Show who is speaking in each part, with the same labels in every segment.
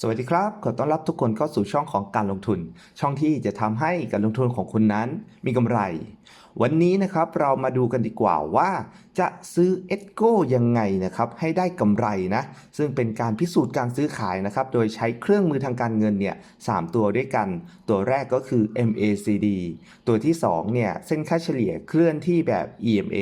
Speaker 1: สวัสดีครับ ขอต้อนรับทุกคนเข้าสู่ช่องของการลงทุน ช่องที่จะทำให้การลงทุนของคุณนั้นมีกำไรวันนี้นะครับเรามาดูกันดีกว่าว่า จะซื้อเอ g โกยังไงนะครับให้ได้กำไรนะ ซึ่งเป็นการพิสูจน์การซื้อขายนะครับ โดยใช้เครื่องมือทางการเงินเนี่ยสามตัวด้วยกัน ตัวแรกก็คือ MACD ตัวที่สองเนี่ยเส้นค่าเฉลี่ยเคลื่อนที่แบบ EMA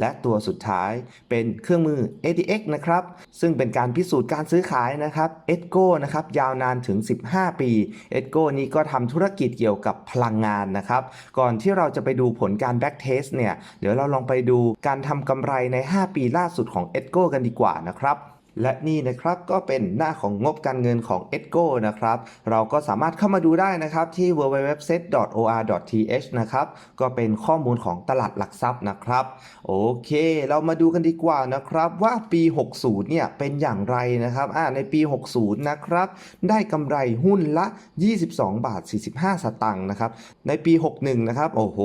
Speaker 1: และตัวสุดท้ายเป็นเครื่องมือ ADX นะครับซึ่งเป็นการพิสูจน์การซื้อขายนะครับ e d g o นะครับยาวนานถึง 15 ปี e d g o นี้ก็ทำธุรกิจเกี่ยวกับพลังงานนะครับก่อนที่เราจะไปดูผลการแบ็กเทสเนี่ย เดี๋ยวเราลองไปดูการทำกำไรใน 5 ปีล่าสุดของ e d g o กันดีกว่านะครับ และนี่นะครับก็เป็นหน้าของงบการเงินของ e d g o นะครับ เราก็สามารถเข้ามาดูได้นะครับที่ www.set.or.th นะครับก็เป็นข้อมูลของตลาดหลักทรัพย์นะครับ โอเค เรามาดูกันดีกว่านะครับว่าปี 60 เนี่ยเป็นอย่างไรนะครับอ่าในปี 60 นะครับ ได้กำไรหุ้นละ 22 บาท 45 สตางค์นะครับ ในปี 61 นะครับ โอ้โห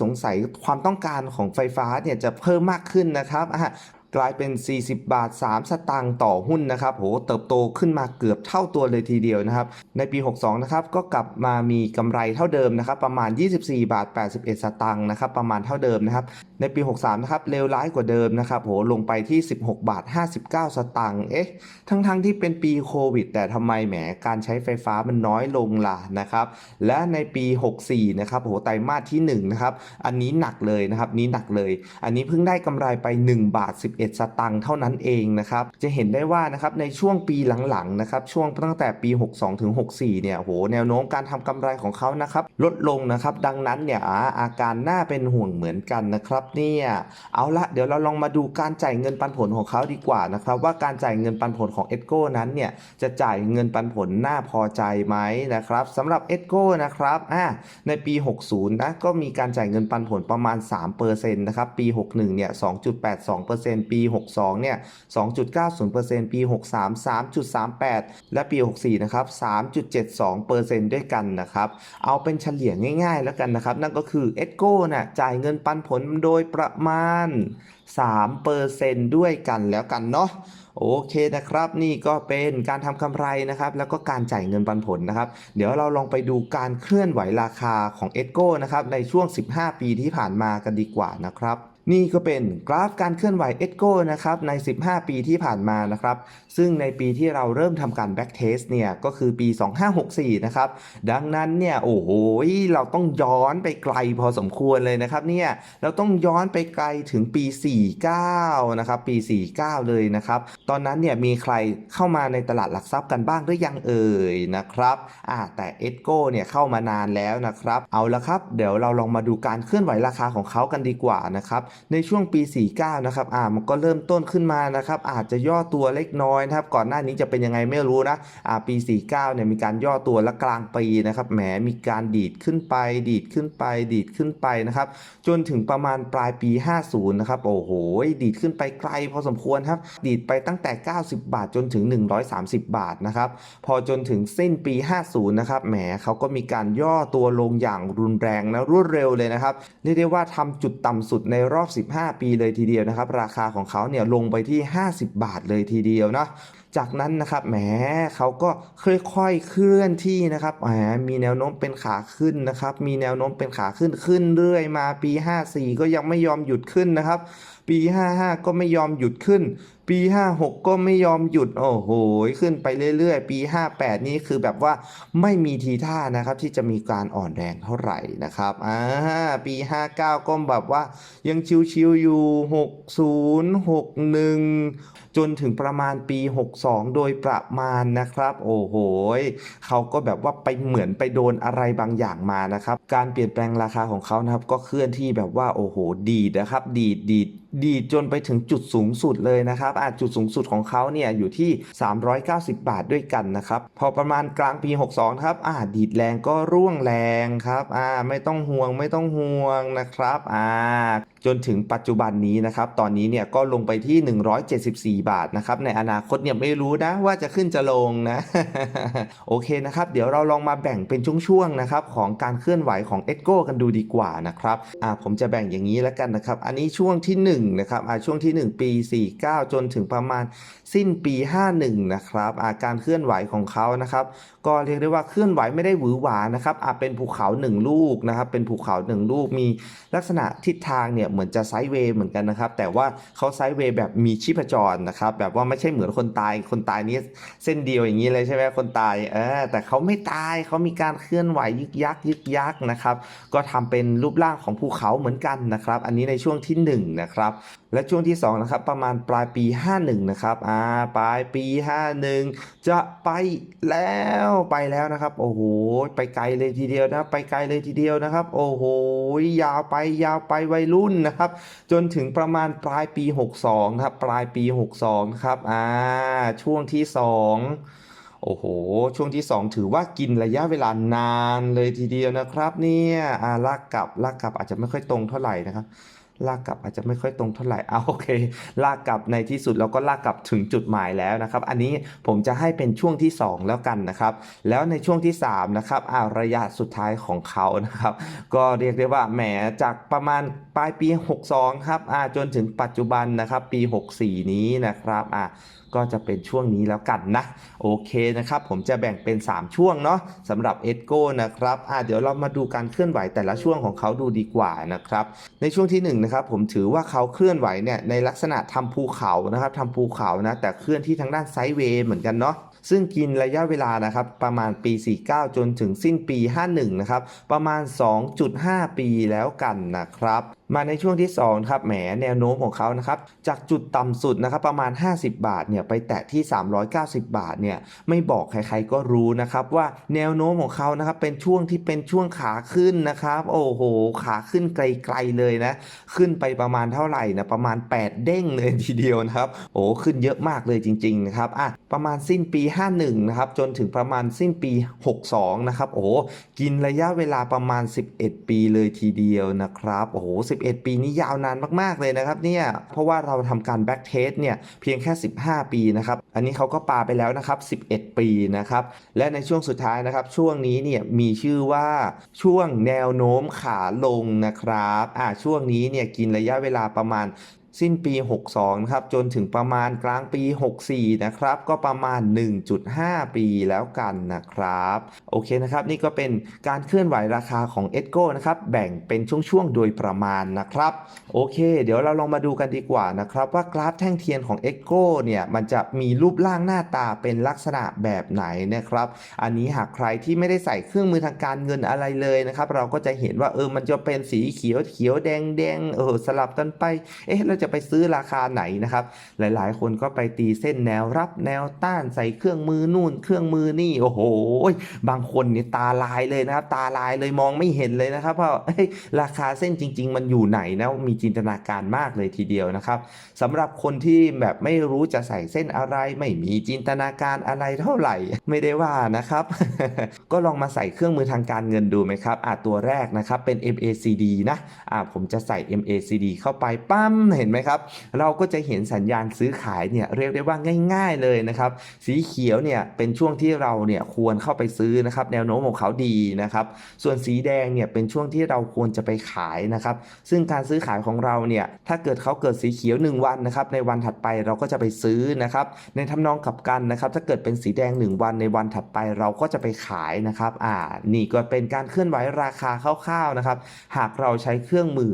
Speaker 1: สงสัยความต้องการของไฟฟ้าเนี่ยจะเพิ่มมากขึ้นนะครับอะ กลายเป็น 40 บาท 3 สตางค์ต่อหุ้นนะครับโหเติบโตขึ้นมาเกือบเท่าตัวเลยทีเดียวนะครับ ในปี 62 นะครับ ก็กลับมามีกำไรเท่าเดิมนะครับ ประมาณ 24 บาท 81 สตางค์นะครับ ประมาณเท่าเดิมนะครับ ในปี 63 นะครับเลวร้ายกว่าเดิมนะครับโหลงไปที่ 16 บาท 59 สตางค์เอ๊ะ ทั้งๆทที่เป็นปีโควิด แต่ทำไมแหมการใช้ไฟฟ้ามันน้อยลงล่ะนะครับ และในปี 64 นะครับโหไตรมาสที่1นะครับ อันนี้หนักเลยนะครับ นี้หนักเลย อันนี้เพิ่งได้กำไรไป 1 บาท11 สตางค์เท่านั้นเองนะครับ จะเห็นได้ว่านะครับในช่วงปีหลังๆนะครับช่วงตั้งแต่ปี 62ถึง64 เนี่ยโหแนวโน้มการทำกำไรของเขานะครับลดลงนะครับดังนั้นเนี่ยอ่าอาการน่าเป็นห่วงเหมือนกันนะครับเนี่ยเอาละเดี๋ยวเราลองมาดูการจ่ายเงินปันผลของเขาดีกว่านะครับว่าการจ่ายเงินปันผลของเอ g โก้นั้นเนี่ยจะจ่ายเงินปันผลน่าพอใจไหมนะครับสำหรับเอ g โก้นะครับอ่าในปี 60 นะก็มีการจ่ายเงินปันผลประมาณ3%นะครับปี 61 เนี่ย 2.82%ปี 62 เนี่ย 2.90%ปี 63 3.38 และปี 64 นะครับ 3.72%ด้วยกันนะครับ เอาเป็นเฉลี่ยง่ายๆแล้วกันนะครับ นั่นก็คือเอ g โก้น่ะจ่ายเงินปันผลโดยประมาณ 3%ด้วยกันแล้วกันเนาะโอเคนะครับนี่ก็เป็นการทำกำไรนะครับ แล้วก็การจ่ายเงินปันผลนะครับ เดี๋ยวเราลองไปดูการเคลื่อนไหวราคาของเอ g โก้นะครับในช่วง 15 ปีที่ผ่านมากันดีกว่านะครับ นี่ก็เป็นกราฟการเคลื่อนไหวเอ g โกนะครับใน 15 ปีที่ผ่านมานะครับ ซึ่งในปีที่เราเริ่มทำการ back test เนี่ยก็คือปี 2564 นะครับ ดังนั้นเนี่ยโอ้โหเราต้องย้อนไปไกลพอสมควรเลยนะครับเนี่ยเราต้องย้อนไปไกลถึงปี 49 นะครับ ปี 49 เลยนะครับ ตอนนั้นเนี่ยมีใครเข้ามาในตลาดหลักทรัพย์กันบ้างหรือยังเอ่ยนะครับอ่าแต่เอ g โกเนี่ยเข้ามานานแล้วนะครับ เอาละครับ เดี๋ยวเราลองมาดูการเคลื่อนไหวราคาของเขากันดีกว่านะครับในช่วงปี 49 นะครับอ่ามันก็เริ่มต้นขึ้นมานะครับอาจจะย่อตัวเล็กน้อยนะครับก่อนหน้านี้จะเป็นยังไงไม่รู้นะอ่าปี 49 เนี่ยมีการย่อตัวและกลางปีนะครับแหมมีการดีดขึ้นไป ดีดขึ้นไป ดีดขึ้นไปนะครับจนถึงประมาณปลายปี 50 นะครับโอ้โหดีดขึ้นไปไกลพอสมควรครับดีดไปตั้งแต่ 90 บาทจนถึง 130 บาทนะครับพอจนถึงสิ้นปี 50 นะครับแหมเขาก็มีการย่อตัวลงอย่างรุนแรงและรวดเร็วเลยนะครับเรียกได้ว่าทำจุดต่ำสุดในรอบ15 ปีเลยทีเดียวนะครับ ราคาของเขาเนี่ยลงไปที่ 50 บาทเลยทีเดียวนะจากนั้นนะครับแหมเขาก็ค่อยๆเคลื่อนที่นะครับแหมมีแนวโน้มเป็นขาขึ้นนะครับ มีแนวโน้มเป็นขาขึ้นขึ้นเรื่อยมาปี 54 ก็ยังไม่ยอมหยุดขึ้นนะครับ ปี 55 ก็ไม่ยอมหยุดขึ้น ปี 56 ก็ไม่ยอมหยุดโอ้โหขึ้นไปเรื่อยๆ ปี 58 นี่คือแบบว่าไม่มีทีท่านะครับที่จะมีการอ่อนแรงเท่าไหร่นะครับอ่าปี 59 ก็แบบว่ายังชิวๆอยู่ 60 61จนถึงประมาณปี 62 โดยประมาณนะครับ โอ้โหเขาก็แบบว่าไปเหมือนไปโดนอะไรบางอย่างมานะครับ การเปลี่ยนแปลงราคาของเขานะครับ ก็เคลื่อนที่แบบว่าโอ้โห ดีดนะครับ ดีดดีดดีดจนไปถึงจุดสูงสุดเลยนะครับอาจุดสูงสุดของเขาเนี่ยอยู่ที่ 390 บาทด้วยกันนะครับ พอประมาณกลางปี 62 ครับอ่าดีดแรงก็ร่วงแรงครับอ่าไม่ต้องห่วงไม่ต้องห่วงนะครับอ่าจนถึงปัจจุบันนี้นะครับตอนนี้เนี่ยก็ลงไปที่ 174 บาทนะครับในอนาคตเนี่ยไม่รู้นะว่าจะขึ้นจะลงนะโอเคนะครับเดี๋ยวเราลองมาแบ่งเป็นช่วงๆนะครับของการเคลื่อนไหวของเอ g o กันดูดีกว่านะครับอ่าผมจะแบ่งอย่างนี้แล้วกันนะครับ อันนี้ช่วงที่1นะครับอ่าช่วงที่ 1 ปี 49 จนถึงประมาณสิ้นปี 51 นะครับอ่าการเคลื่อนไหวของเขานะครับ ก็เรียกได้ว่าเคลื่อนไหวไม่ได้หวือหวานะครับอาเป็นภูเขาหนึ่งลูกนะครับเป็นภูเขาหนึ่งลูกมีลักษณะทิศทางเนี่ยเหมือนจะไซด์เวย์เหมือนกันนะครับ แต่ว่าเขาไซด์เวย์แบบมีชีพจรนะครับ แบบว่าไม่ใช่เหมือนคนตาย คนตายนี่เส้นเดียวอย่างนี้เลยใช่ไหมคนตายเออแต่เขาไม่ตายเขามีการเคลื่อนไหวยึกยักยึกยักนะครับ ก็ทำเป็นรูปร่างของภูเขาเหมือนกันนะครับ อันนี้ในช่วงที่หนึ่งนะครับ และช่วงที่2นะครับประมาณปลายปี 51 นะครับอ่าปลายปี 51 จะไปแล้วไปแล้วนะครับ โอ้โหไปไกลเลยทีเดียวนะ ไปไกลเลยทีเดียวนะครับ โอ้โหยาวไปยาวไปวัยรุ่นนะครับจนถึงประมาณปลายปี 62นะครับปลายปี 62นะครับอ่าช่วงที่ 2 โอ้โห ช่วงที่ 2 ถือว่ากินระยะเวลานานเลยทีเดียวนะครับ เนี่ยอ่าลากกลับลากกลับอาจจะไม่ค่อยตรงเท่าไหร่นะครับ ลากกลับอาจจะไม่ค่อยตรงเท่าไหร่เอาโอเค ลากกลับในที่สุดเราก็ลากกลับถึงจุดหมายแล้วนะครับ อันนี้ผมจะให้เป็นช่วงที่ 2 แล้วกันนะครับ แล้วในช่วงที่3นะครับอาระยะสุดท้ายของเขานะครับ ก็เรียกได้ว่าแหมจากประมาณปลายปี 62 ครับอาจนถึงปัจจุบันนะครับ ปี 64 นี้นะครับอ่าก็จะเป็นช่วงนี้แล้วกันนะ โอเคนะครับ ผมจะแบ่งเป็น 3 ช่วงเนาะสำหรับเอ g o นะครับอ่าเดี๋ยวเรามาดูการเคลื่อนไหวแต่ละช่วงของเขาดูดีกว่านะครับ ในช่วงที่1นนะครับผมถือว่าเขาเคลื่อนไหวเนี่ยในลักษณะทำภูเขานะครับทำภูเขานะแต่เคลื่อนที่ทางด้านไซด์เวย์เหมือนกันเนาะซึ่งกินระยะเวลานะครับประมาณปี 49 จนถึงสิ้นปี 51 นะครับ ประมาณ 2.5 ปีแล้วกันนะครับ มาในช่วงที่2ครับแหมแนวโน้มของเขานะครับจากจุดต่ำสุดนะครับประมาณ 50 บาทเนี่ยไปแตะที่ 390 บาทเนี่ยไม่บอกใครๆก็รู้นะครับว่าแนวโน้มของเขานะครับเป็นช่วงที่เป็นช่วงขาขึ้นนะครับโอ้โหขาขึ้นไกลๆเลยนะขึ้นไปประมาณเท่าไหร่นะประมาณ 8 เด้งเลยทีเดียวนะครับโอ้ขึ้นเยอะมากเลยจริงๆนะครับอะประมาณสิ้นปี 51นะครับจนถึงประมาณสิ้นปี 62นะครับโอ้กินระยะเวลาประมาณ 11 ปีเลยทีเดียวนะครับโอ้โห11 ปีนี้ยาวนานมาก ๆ เลยนะครับเนี่ย เพราะว่าเราทำการแบ็กเทสเนี่ยเพียงแค่ 15 ปีนะครับ อันนี้เขาก็ปาไปแล้วนะครับ 11 ปีนะครับ และในช่วงสุดท้ายนะครับ ช่วงนี้เนี่ยมีชื่อว่าช่วงแนวโน้มขาลงนะครับ อ่าช่วงนี้เนี่ยกินระยะเวลาประมาณ สิ้นปี 62 นะครับ จนถึงประมาณกลางปี 64 นะครับ ก็ประมาณ 1.5 ปีแล้วกันนะครับ โอเคนะครับ นี่ก็เป็นการเคลื่อนไหวราคาของ e d g o นะครับ แบ่งเป็นช่วงๆ โดยประมาณนะครับ โอเค เดี๋ยวเราลองมาดูกันดีกว่านะครับ ว่ากราฟแท่งเทียนของ e d g o เนี่ย มันจะมีรูปร่างหน้าตาเป็นลักษณะแบบไหนนะครับ อันนี้หากใครที่ไม่ได้ใส่เครื่องมือทางการเงินอะไรเลยนะครับ เราก็จะเห็นว่าเออ มันจะเป็นสีเขียวเขียวแดงแดงเออสลับกันไป เอ๊ะเราจะไปซื้อราคาไหนนะครับ หลายๆ คนก็ไปตีเส้นแนวรับแนวต้านใส่เครื่องมือนู่น เครื่องมือนี่โอ้โห บางคนนี่ตาลายเลยนะครับ ตาลายเลยมองไม่เห็นเลยนะครับว่าราคาเส้นจริง ๆ มันอยู่ไหนนะมีจินตนาการมากเลยทีเดียวนะครับสำหรับคนที่แบบไม่รู้จะใส่เส้นอะไร ไม่มีจินตนาการอะไรเท่าไหร่ ไม่ได้ว่านะครับ ก็ลองมาใส่เครื่องมือทางการเงินดูไหมครับอะตัวแรกนะครับเป็น MACD นะอะผมจะใส่ MACD เข้าไปปั๊มเห็นไหมครับ เราก็จะเห็นสัญญาณซื้อขายเนี่ยเรียกได้ว่าง่าย ๆเลยนะครับ สีเขียวเนี่ยเป็นช่วงที่เราเนี่ยควรเข้าไปซื้อนะครับ แนวโน้มของเขาดีนะครับ ส่วนสีแดงเนี่ยเป็นช่วงที่เราควรจะไปขายนะครับ ซึ่งการซื้อขายของเราเนี่ยถ้าเกิดเขาเกิดสีเขียว 1 วันนะครับ ในวันถัดไปเราก็จะไปซื้อนะครับ ในทำนองกลับกันนะครับ ถ้าเกิดเป็นสีแดง 1 วันในวันถัดไปเราก็จะไปขายนะครับ อ่า นี่ก็เป็นการเคลื่อนไหวราคาคร่าวๆนะครับ หากเราใช้เครื่องมือ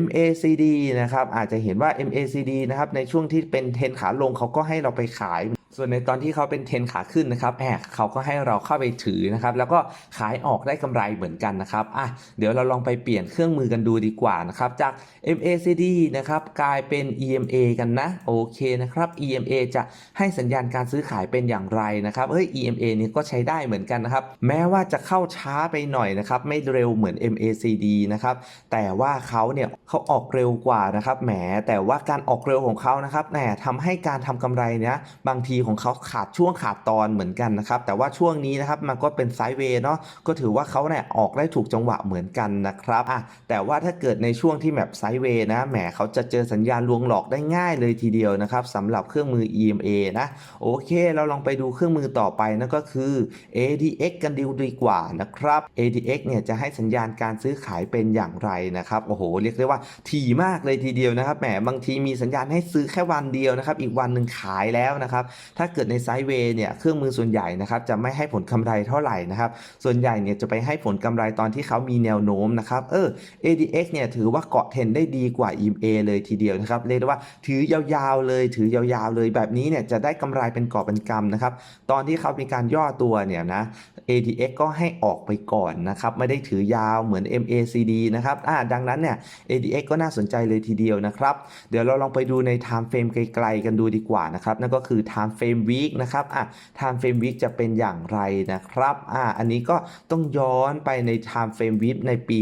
Speaker 1: MACD นะครับอาจจะเห็นว่า MACD นะครับในช่วงที่เป็นเทรนขาลงเขาก็ให้เราไปขาย ส่วนในตอนที่เขาเป็นเทนขาขึ้นนะครับแอบเขาก็ให้เราเข้าไปถือนะครับ แล้วก็ขายออกได้กำไรเหมือนกันนะครับอะเดี๋ยวเราลองไปเปลี่ยนเครื่องมือกันดูดีกว่านะครับจาก MACD นะครับกลายเป็น EMA กันนะโอเคนะครับ EMA จะให้สัญญาณการซื้อขายเป็นอย่างไรนะครับเฮ้ย EMA นี่ก็ใช้ได้เหมือนกันนะครับ แม้ว่าจะเข้าช้าไปหน่อยนะครับไม่เร็วเหมือน MACD นะครับแต่ว่าเขาเนี่ยเขาออกเร็วกว่านะครับแหมแต่ว่าการออกเร็วของเขานะครับแหมทำให้การทำกำไรเนี่ยบางทีของเขาขาดช่วงขาดตอนเหมือนกันนะครับ แต่ว่าช่วงนี้นะครับมันก็เป็นไซด์เวย์เนาะก็ถือว่าเขาเนี่ยออกได้ถูกจังหวะเหมือนกันนะครับอะแต่ว่าถ้าเกิดในช่วงที่แบบไซด์เวย์นะแหมเขาจะเจอสัญญาณลวงหลอกได้ง่ายเลยทีเดียวนะครับสำหรับเครื่องมือ EMA นะโอเค เราลองไปดูเครื่องมือต่อไปนั่นก็คือ ADX กันดีดีกว่านะครับ ADX เนี่ยจะให้สัญญาณการซื้อขายเป็นอย่างไรนะครับโอ้โหเรียกได้ว่าถี่มากเลยทีเดียวนะครับแหมบางทีมีสัญญาณให้ซื้อแค่วันเดียวนะครับ อีกวันหนึ่งขายแล้วนะครับถ้าเกิดในไซด์เวย์เนี่ยเครื่องมือส่วนใหญ่นะครับจะไม่ให้ผลกำไรเท่าไหร่นะครับ ส่วนใหญ่เนี่ยจะไปให้ผลกำไรตอนที่เขามีแนวโน้มนะครับเออ ADX เนี่ยถือว่าเกาะเทนได้ดีกว่า EMA เลยทีเดียวนะครับเรียกได้ว่าถือยาวๆเลยถือยาวๆเลยแบบนี้เนี่ยจะได้กำไรเป็นกอบเป็นกำนะครับตอนที่เขามีการย่อตัวเนี่ยนะ ADX ก็ให้ออกไปก่อนนะครับไม่ได้ถือยาวเหมือน MACD นะครับอ่าดังนั้นเนี่ย ADX ก็น่าสนใจเลยทีเดียวนะครับ เดี๋ยวเราลองไปดูใน time frame ไกลๆกันดูดีกว่านะครับนั่นก็คือ time frame week นะครับอะ time frame week จะเป็นอย่างไรนะครับอ่าอันนี้ก็ต้องย้อนไปใน time frame week ในปี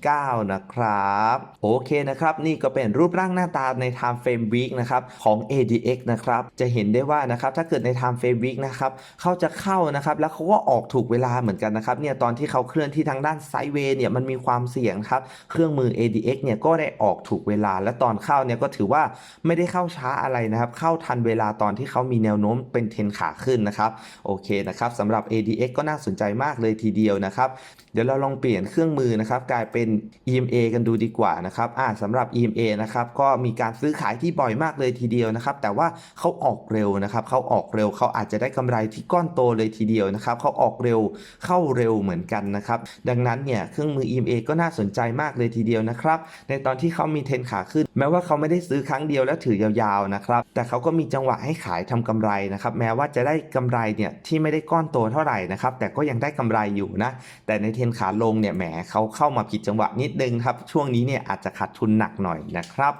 Speaker 1: 49 นะครับ โอเคนะครับ นี่ก็เป็นรูปร่างหน้าตาใน time frame week นะครับของ ADX นะครับ จะเห็นได้ว่านะครับถ้าเกิดใน time frame week นะครับเขาจะเข้านะครับแล้วเขาก็ออกถูกเวลาเหมือนกันนะครับเนี่ยตอนที่เขาเคลื่อนที่ทางด้านไซด์เวย์เนี่ยมันมีความเสี่ยงครับเครื่องมือ ADX เนี่ยก็ได้ออกถูกเวลา และตอนเข้าเนี่ยก็ถือว่าไม่ได้เข้าช้าอะไรนะครับ เข้าทันเวลาตอนที่เขามีแนวโน้มเป็นเทนขาขึ้นนะครับโอเคนะครับสำหรับ ADX ก็น่าสนใจมากเลยทีเดียวนะครับ เดี๋ยวเราลองเปลี่ยนเครื่องมือนะครับกลายเป็น EMA กันดูดีกว่านะครับอ่าสำหรับ EMA นะครับก็มีการซื้อขายที่บ่อยมากเลยทีเดียวนะครับ แต่ว่าเขาออกเร็วนะครับเขาออกเร็วเขาอาจจะได้กำไรที่ก้อนโตเลยทีเดียวนะครับเขาออกเร็วเข้าเร็วเหมือนกันนะครับ ดังนั้นเนี่ยเครื่องมือ EMA ก็น่าสนใจมากเลยทีเดียวนะครับ ในตอนที่เขามีเทนขาขึ้น แม้ว่าเขาไม่ได้ซื้อครั้งเดียวแล้วถือยาวๆนะครับ แต่เขาก็มีจังหวะให้ขายทำกำไรนะครับแม้ว่าจะได้กำไรเนี่ยที่ไม่ได้ก้อนโตเท่าไหร่นะครับแต่ก็ยังได้กำไรอยู่นะแต่ในเทนขาลงเนี่ยแหมเขาเข้ามาผิดจังหวะนิดนึงครับช่วงนี้เนี่ยอาจจะขาดทุนหนักหน่อยนะครับ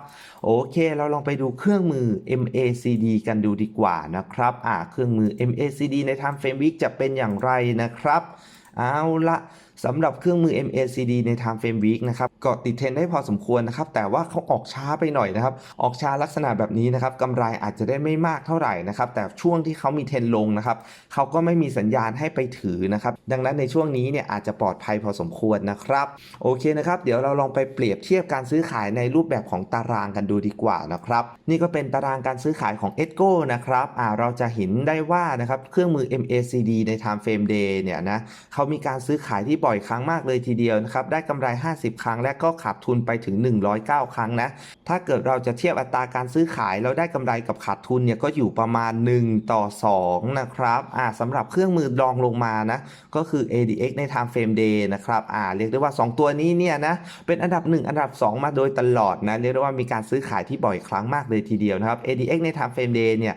Speaker 1: โอเค เราลองไปดูเครื่องมือ MACD กันดูดีกว่านะครับอ่าเครื่องมือ MACD ใน Time Frame Week จะเป็นอย่างไรนะครับ เอาละ สำหรับเครื่องมือ MACD ใน Time Frame Week นะครับกาะติดเทรนได้พอสมควรนะครับ แต่ว่าเขาออกช้าไปหน่อยนะครับ ออกช้าลักษณะแบบนี้นะครับกำไรอาจจะได้ไม่มากเท่าไหร่นะครับ แต่ช่วงที่เขามีเทรนลงนะครับเขาก็ไม่มีสัญญาณให้ไปถือนะครับ ดังนั้นในช่วงนี้เนี่ยอาจจะปลอดภัยพอสมควรนะครับ โอเคนะครับ เดี๋ยวเราลองไปเปรียบเทียบการซื้อขายในรูปแบบของตารางกันดูดีกว่านะครับ นี่ก็เป็นตารางการซื้อขายของ e d g o นะครับอ่าเราจะเห็นได้ว่านะครับเครื่องมือ MACD ใน Time Frame Day เนี่ยนะเขามีการซื้อขายที่บ่อยครั้งมากเลยทีเดียวนะครับ ได้กำไร 50 ครั้งและก็ขาดทุนไปถึง 109 ครั้งนะ ถ้าเกิดเราจะเทียบอัตราการซื้อขายแล้วได้กำไรกับขาดทุนเนี่ยก็อยู่ประมาณ 1 ต่อ 2 นะครับอ่าสำหรับเครื่องมือรองลงมานะ ก็คือ ADX ใน Time Frame Day นะครับอ่าเรียกได้ว่า 2 ตัวนี้เนี่ยนะ เป็นอันดับ 1 อันดับ 2 มาโดยตลอดนะ เรียกได้ว่ามีการซื้อขายที่บ่อยครั้งมากเลยทีเดียวนะครับ ADX ใน Time Frame Day เนี่ย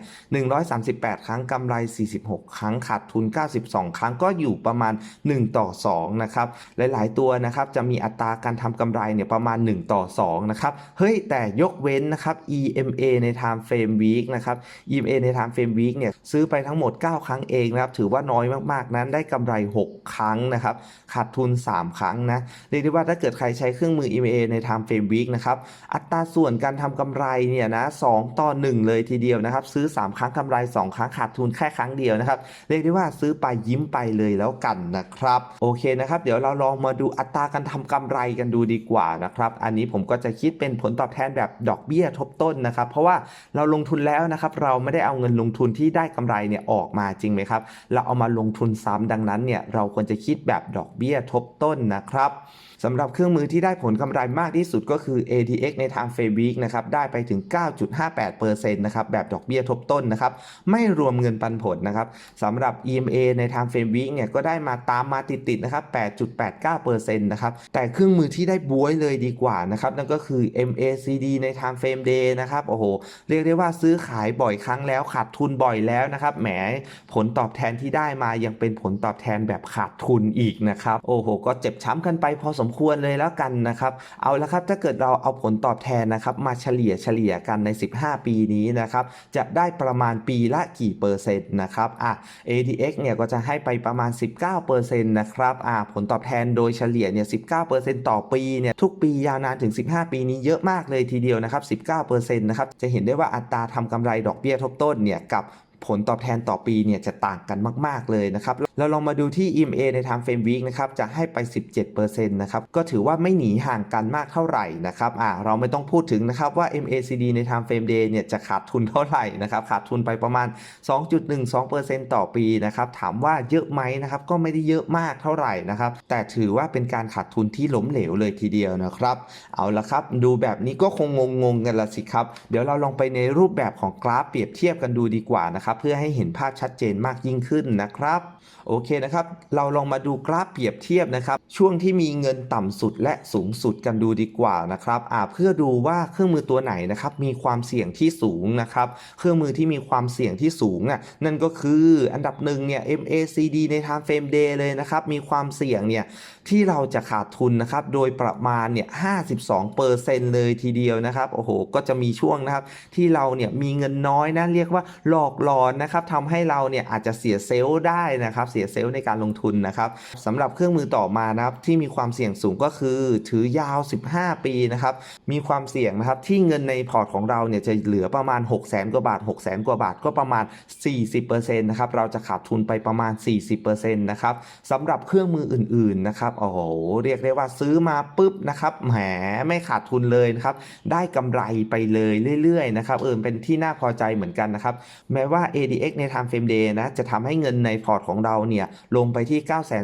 Speaker 1: 138 ครั้งกำไร 46 ครั้งขาดทุน 92 ครั้งก็อยู่ประมาณ 1 ต่อ 2นะครับหลาย ๆ ตัวนะครับจะมีอัตราการทำกำไรเนี่ยประมาณ 1 ต่อ2นะครับเฮ้ยแต่ยกเว้นนะครับ EMA ใน Time Frame Week นะครับ EMA ใน Time Frame Week เนี่ยซื้อไปทั้งหมด 9 ครั้งเองนะครับถือว่าน้อยมาก ๆ นั้นได้กำไร 6 ครั้งนะครับขาดทุน 3 ครั้งนะเรียกได้ว่าถ้าเกิดใครใช้เครื่องมือ EMA ใน Time Frame Week นะครับอัตราส่วนการทำกำไรเนี่ยนะ2ต่อ 1 เลยทีเดียวนะครับซื้อ 3 ครั้งกำไร 2 ครั้งขาดทุนแค่ครั้งเดียวนะครับเรียกได้ว่าซื้อไปยิ้มไปเลยแล้วกันนะครับโอเคนะครับเดี๋ยวเราลองมาดูอัตราการทำกำไรกันดูดีกว่านะครับ อันนี้ผมก็จะคิดเป็นผลตอบแทนแบบดอกเบี้ยทบต้นนะครับ เพราะว่าเราลงทุนแล้วนะครับ เราไม่ได้เอาเงินลงทุนที่ได้กำไรเนี่ยออกมาจริงไหมครับ เราเอามาลงทุนซ้ำดังนั้นเนี่ยเราควรจะคิดแบบดอกเบี้ยทบต้นนะครับ สำหรับเครื่องมือที่ได้ผลกำไรมากที่สุดก็คือ ATX ใน Time Frame Week นะครับได้ไปถึง 9.58%นะครับแบบดอกเบี้ยทบต้นนะครับไม่รวมเงินปันผลนะครับสำหรับ EMA ใน Time Frame Week เนี่ยก็ได้มาตามมาติดๆนะครับ 8.89%นะครับแต่เครื่องมือที่ได้บวยเลยดีกว่านะครับนั่นก็คือ MACD ใน Time Frame Day นะครับโอ้โหเรียกได้ว่าซื้อขายบ่อยครั้งแล้วขาดทุนบ่อยแล้วนะครับแหมผลตอบแทนที่ได้มายังเป็นผลตอบแทนแบบขาดทุนอีกนะครับโอ้โหก็เจ็บช้ำกันไปพอสมควรเลยแล้วกันนะครับเอาละครับถ้าเกิดเราเอาผลตอบแทนนะครับมาเฉลี่ยเฉลี่ยกันใน 15 ปีนี้นะครับจะได้ประมาณปีละกี่เปอร์เซ็นต์นะครับอะ ADX เนี่ยก็จะให้ไปประมาณ 19%นะครับอะผลตอบแทนโดยเฉลี่ยเนี่ย 19%ต่อปีเนี่ยทุกปียาวนานถึง 15 ปีนี้เยอะมากเลยทีเดียวนะครับ 19%นะครับจะเห็นได้ว่าอัตราทำกำไรดอกเบี้ยทบต้นเนี่ยกับ ผลตอบแทนต่อปีเนี่ยจะต่างกันมาก ๆ เลยนะครับ เราลองมาดูที่ EMA ใน Time Frame Week นะครับ จะให้ไป 17%นะครับ ก็ถือว่าไม่หนีห่างกันมากเท่าไหร่นะครับ อ่า เราไม่ต้องพูดถึงนะครับว่า MACD ใน Time Frame Day เนี่ยจะขาดทุนเท่าไหร่นะครับ ขาดทุนไปประมาณ 2.12%ต่อปีนะครับ ถามว่าเยอะไหมนะครับ ก็ไม่ได้เยอะมากเท่าไหร่นะครับ แต่ถือว่าเป็นการขาดทุนที่ล้มเหลวเลยทีเดียวนะครับ เอาละครับ ดูแบบนี้ก็คงงงๆกันละสิครับ เดี๋ยวเราลองไปในรูปแบบของกราฟเปรียบเทียบกันดูดีกว่านะครับเพื่อให้เห็นภาพชัดเจนมากยิ่งขึ้นนะครับ โอเคนะครับ เราลองมาดูกราฟเปรียบเทียบนะครับ ช่วงที่มีเงินต่ำสุดและสูงสุดกันดูดีกว่านะครับอ่าเพื่อดูว่าเครื่องมือตัวไหนนะครับมีความเสี่ยงที่สูงนะครับ เครื่องมือที่มีความเสี่ยงที่สูงน่ะนั่นก็คืออันดับหนึ่งเนี่ย MACD ใน Time Frame Day เลยนะครับมีความเสี่ยงเนี่ยที่เราจะขาดทุนนะครับโดยประมาณเนี่ย52%เลยทีเดียวนะครับโอ้โหก็จะมีช่วงนะครับที่เราเนี่ยมีเงินน้อยนะเรียกว่าหลอกหลอนนะครับทำให้เราเนี่ยอาจจะเสียเซลล์ได้นะครับเสียเซลล์ในการลงทุนนะครับสำหรับเครื่องมือต่อมานะครับที่มีความเสี่ยงสูงก็คือถือยาว 15 ปีนะครับมีความเสี่ยงนะครับที่เงินในพอร์ตของเราเนี่ยจะเหลือประมาณ 6 0 0 0 0 0กว่าบาท 6 0 0 0 0กว่าบาทก็ประมาณ 40%นะครับเราจะขาดทุนไปประมาณ 40%นะครับสำหรับเครื่องมืออื่นๆนะครับโอ้โหเรียกได้ว่าซื้อมาปุ๊บนะครับแหมไม่ขาดทุนเลยนะครับได้กำไรไปเลยเรื่อยๆนะครับเออเป็นที่น่าพอใจเหมือนกันนะครับแม้ว่า ADX ใน Time Frame Day นะจะทำให้เงินในพอร์ตของเราเนี่ยลงไปที่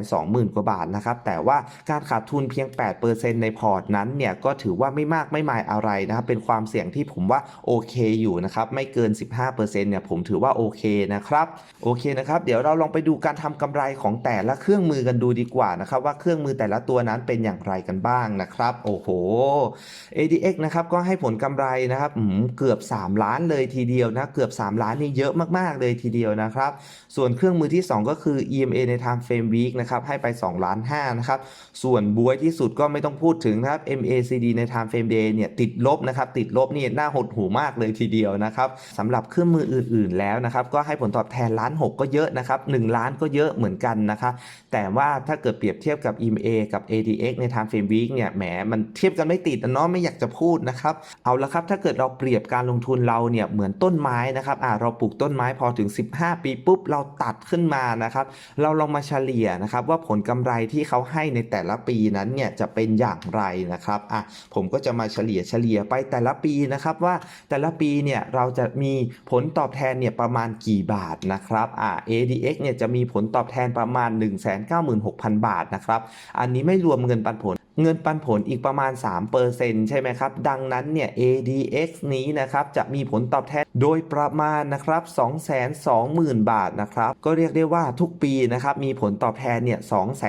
Speaker 1: 920,000 กว่าบาทนะครับแต่ว่าการขาดทุนเพียง 8%ในพอร์ตนั้นเนี่ยก็ถือว่าไม่มากไม่หมายอะไรนะครับเป็นความเสี่ยงที่ผมว่าโอเคอยู่นะครับไม่เกิน 15%เนี่ยผมถือว่าโอเคนะครับโอเคนะครับเดี๋ยวเราลองไปดูการทำกำไรของแต่ละเครื่องมือกันดูดีกว่านะครับว่าเครื่องมือแต่ละตัวนั้นเป็นอย่างไรกันบ้างนะครับ โอ้โห ADX นะครับก็ให้ผลกำไรนะครับเกือบ 3 ล้านเลยทีเดียวนะเกือบ 3 ล้านนี่เยอะมากๆเลยทีเดียวนะครับ ส่วนเครื่องมือที่ 2 ก็คือ EMA ใน Time Frame Week นะครับให้ไป 2 ล้าน5นะครับส่วนบวยที่สุดก็ไม่ต้องพูดถึงนะครับ MACD ใน Time Frame Day เนี่ยติดลบนะครับติดลบนี่น่าหดหูมากเลยทีเดียวนะครับสำหรับเครื่องมืออื่น ๆ แล้วนะครับก็ให้ผลตอบแทนล้าน6ก็เยอะนะครับ1ล้านก็เยอะเหมือนกันนะครับแต่ว่าถ้าเกิดเปรียบเทียบกับ EMA กับ ADX ใน Time Frame Week เนี่ยแหมมันเทียบกันไม่ติดนะเนาะไม่อยากจะพูดนะครับ เอาละครับถ้าเกิดเราเปรียบการลงทุนเราเนี่ยเหมือนต้นไม้นะครับอ่าเราปลูกต้นไม้พอถึง 15 ปีปุ๊บเราตัดขึ้นมานะครับ เราลองมาเฉลี่ยนะครับว่าผลกำไรที่เขาให้ในแต่ละปีนั้นเนี่ยจะเป็นอย่างไรนะครับอะผมก็จะมาเฉลี่ยเฉลี่ยไปแต่ละปีนะครับว่าแต่ละปีเนี่ยเราจะมีผลตอบแทนเนี่ยประมาณกี่บาทนะครับอ่า ADX เนี่ยจะมีผลตอบแทนประมาณ 196,000 บาทนะครับอันนี้ไม่รวมเงินปันผลเงินปันผลอีกประมาณ 3%ใช่ไหมครับ ดังนั้นเนี่ย ADX นี้นะครับจะมีผลตอบแทนโดยประมาณนะครับ 220,000 บาทนะครับ ก็เรียกได้ว่าทุกปีนะครับมีผลตอบแทนเนี่ย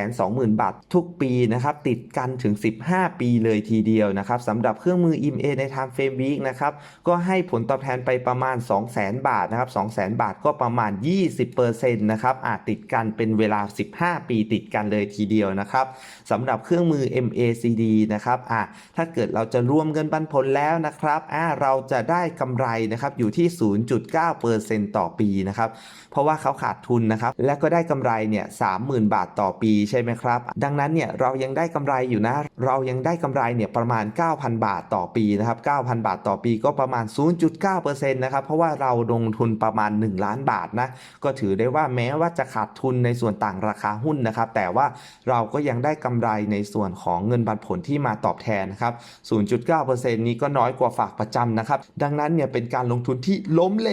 Speaker 1: 220,000 บาท ทุกปีนะครับติดกันถึง 15 ปีเลยทีเดียวนะครับสำหรับเครื่องมือ IMA ใน Time Frame Week นะครับก็ให้ผลตอบแทนไปประมาณ 200,000 บาทนะครับ 200,000 บาทก็ประมาณ 20%นะครับอาจติดกันเป็นเวลา 15 ปีติดกันเลยทีเดียวนะครับสำหรับเครื่องมือ MA MACD นะครับอะถ้าเกิดเราจะรวมเงินปันผลแล้วนะครับอะเราจะได้กำไรนะครับอยู่ที่ 0.9%ต่อปีนะครับเพราะว่าเขาขาดทุนนะครับและก็ได้กำไรเนี่ย30,000 บาทต่อปีใช่ไหมครับดังนั้นเนี่ยเรายังได้กำไรอยู่นะเรายังได้กำไรเนี่ยประมาณ 9,000 บาทต่อปีนะครับ9,000 บาทต่อปีก็ประมาณ 0.9%นะครับเพราะว่าเราลงทุนประมาณ 1 ล้านบาทนะก็ถือได้ว่าแม้ว่าจะขาดทุนในส่วนต่างราคาหุ้นนะครับแต่ว่าเราก็ยังได้กำไรในส่วนของเงินปันผลที่มาตอบแทนนะครับ 0.9%นี้ก็น้อยกว่าฝากประจำนะครับ ดังนั้นเนี่ยเป็นการลงทุนที่ล้มเหล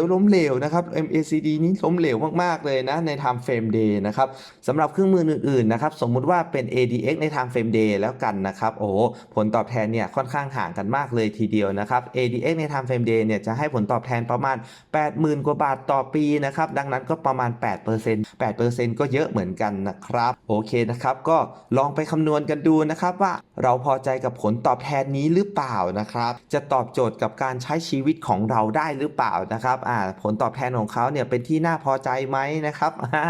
Speaker 1: ว ล้มเหลวนะครับ MACD นี้ล้มเหลวมากๆเลยนะใน Time Frame Day นะครับสำหรับเครื่องมืออื่นๆนะครับสมมุติว่าเป็น ADX ใน Time Frame Day แล้วกันนะครับโอ้ผลตอบแทนเนี่ยค่อนข้างห่างกันมากเลยทีเดียวนะครับ ADX ใน Time Frame Day เนี่ยจะให้ผลตอบแทนประมาณ 80,000 กว่าบาทต่อปีนะครับดังนั้นก็ประมาณ 8% 8%ก็เยอะเหมือนกันนะครับโอเคนะครับก็ลองไปคำนวณกันดููนะครับว่าเราพอใจกับผลตอบแทนนี้หรือเปล่านะครับ จะตอบโจทย์กับการใช้ชีวิตของเราได้หรือเปล่านะครับอ่าผลตอบแทนของเขาเนี่ยเป็นที่น่าพอใจไหมนะครับอ่า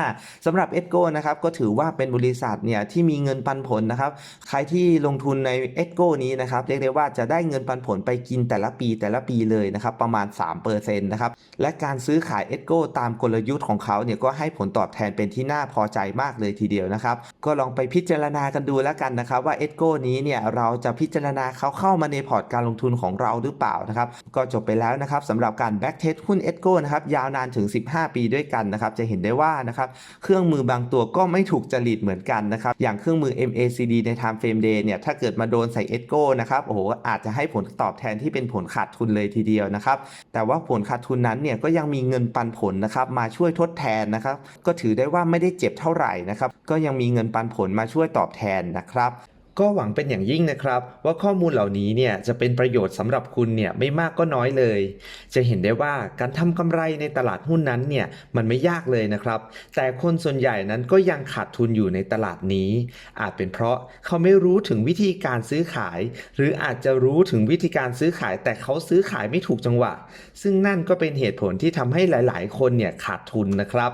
Speaker 1: สำหรับ e d g o นะครับก็ถือว่าเป็นบริษัทเนี่ยที่มีเงินปันผลนะครับใครที่ลงทุนใน e d g o นี้นะครับเรียกได้ว่าจะได้เงินปันผลไปกินแต่ละปีแต่ละปีเลยนะครับประมาณ 3%นะครับและการซื้อขาย e d g o ตามกลยุทธ์ของเขาเนี่ยก็ให้ผลตอบแทนเป็นที่น่าพอใจมากเลยทีเดียวนะครับก็ลองไปพิจารณากันดูแล้วกันนะครับว่าเอสโก้นี้เนี่ยเราจะพิจารณาเขาเข้ามาในพอร์ตการลงทุนของเราหรือเปล่านะครับก็จบไปแล้วนะครับสำหรับการแบ็กเทสหุ้นเอสโก้นะครับยาวนานถึง 15 ปีด้วยกันนะครับจะเห็นได้ว่านะครับเครื่องมือบางตัวก็ไม่ถูกจริตเหมือนกันนะครับอย่างเครื่องมือ MACD ใน Time Frame Day เนี่ยถ้าเกิดมาโดนใส่เอสโก้นะครับโอ้โหอาจจะให้ผลตอบแทนที่เป็นผลขาดทุนเลยทีเดียวนะครับแต่ว่าผลขาดทุนนั้นเนี่ยก็ยังมีเงินปันผลนะครับมาช่วยทดแทนนะครับก็ถือได้ว่าไม่ได้เจ็บเท่าไหร่นะครับก็ยังมีเงินปันผลมาช่วยตอบแทนนะครับ ก็หวังเป็นอย่างยิ่งนะครับ ว่าข้อมูลเหล่านี้เนี่ยจะเป็นประโยชน์สำหรับคุณเนี่ยไม่มากก็น้อยเลย จะเห็นได้ว่าการทำกำไรในตลาดหุ้นนั้นเนี่ยมันไม่ยากเลยนะครับ แต่คนส่วนใหญ่นั้นก็ยังขาดทุนอยู่ในตลาดนี้ อาจเป็นเพราะเขาไม่รู้ถึงวิธีการซื้อขาย หรืออาจจะรู้ถึงวิธีการซื้อขาย แต่เขาซื้อขายไม่ถูกจังหวะ ซึ่งนั่นก็เป็นเหตุผลที่ทำให้หลาย ๆ คนเนี่ยขาดทุนนะครับ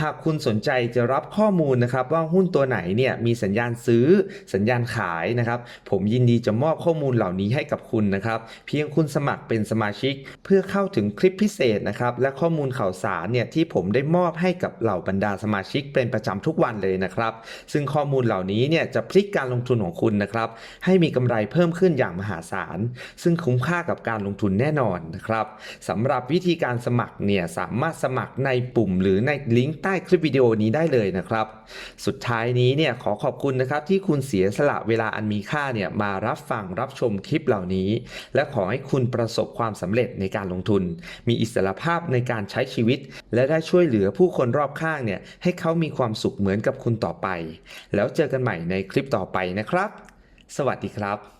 Speaker 1: หากคุณสนใจจะรับข้อมูลนะครับว่าหุ้นตัวไหนเนี่ยมีสัญญาณซื้อสัญญาณขายนะครับ ผมยินดีจะมอบข้อมูลเหล่านี้ให้กับคุณนะครับ เพียงคุณสมัครเป็นสมาชิก เพื่อเข้าถึงคลิปพิเศษนะครับ และข้อมูลข่าวสารเนี่ยที่ผมได้มอบให้กับเหล่าบรรดาสมาชิกเป็นประจำทุกวันเลยนะครับ ซึ่งข้อมูลเหล่านี้เนี่ยจะพลิกการลงทุนของคุณนะครับ ให้มีกำไรเพิ่มขึ้นอย่างมหาศาล ซึ่งคุ้มค่ากับการลงทุนแน่นอนนะครับสำหรับวิธีการสมัครเนี่ยสามารถสมัครในปุ่มหรือในลิงก์ใต้คลิปวิดีโอนี้ได้เลยนะครับ สุดท้ายนี้เนี่ยขอขอบคุณนะครับที่คุณเสียสละเวลาอันมีค่าเนี่ยมารับฟังรับชมคลิปเหล่านี้ และขอให้คุณประสบความสำเร็จในการลงทุน มีอิสรภาพในการใช้ชีวิต และได้ช่วยเหลือผู้คนรอบข้างเนี่ยให้เขามีความสุขเหมือนกับคุณต่อไป แล้วเจอกันใหม่ในคลิปต่อไปนะครับ สวัสดีครับ